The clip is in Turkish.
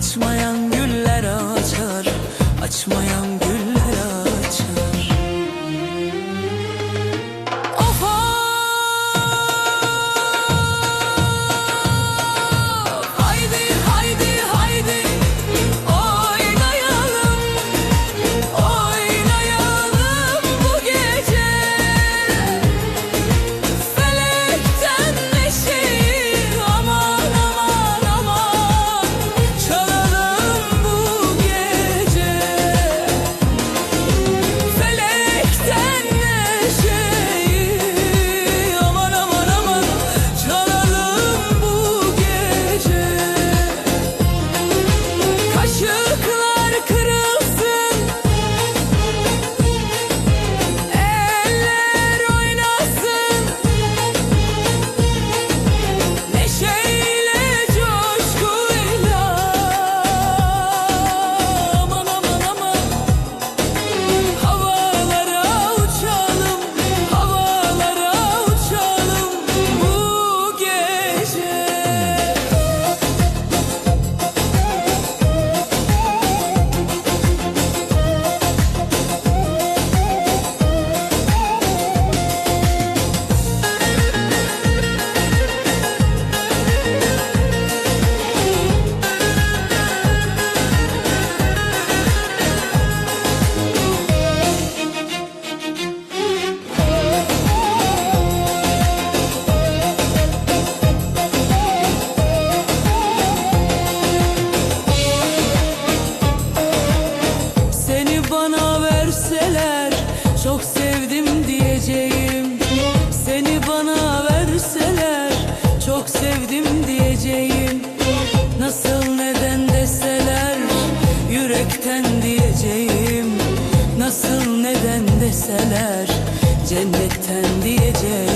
Açmayan güller açar Açmayan güller diyeceğim. Seni bana verseler çok sevdim diyeceğim. Nasıl neden deseler yürekten diyeceğim. Nasıl neden deseler cennetten diyeceğim.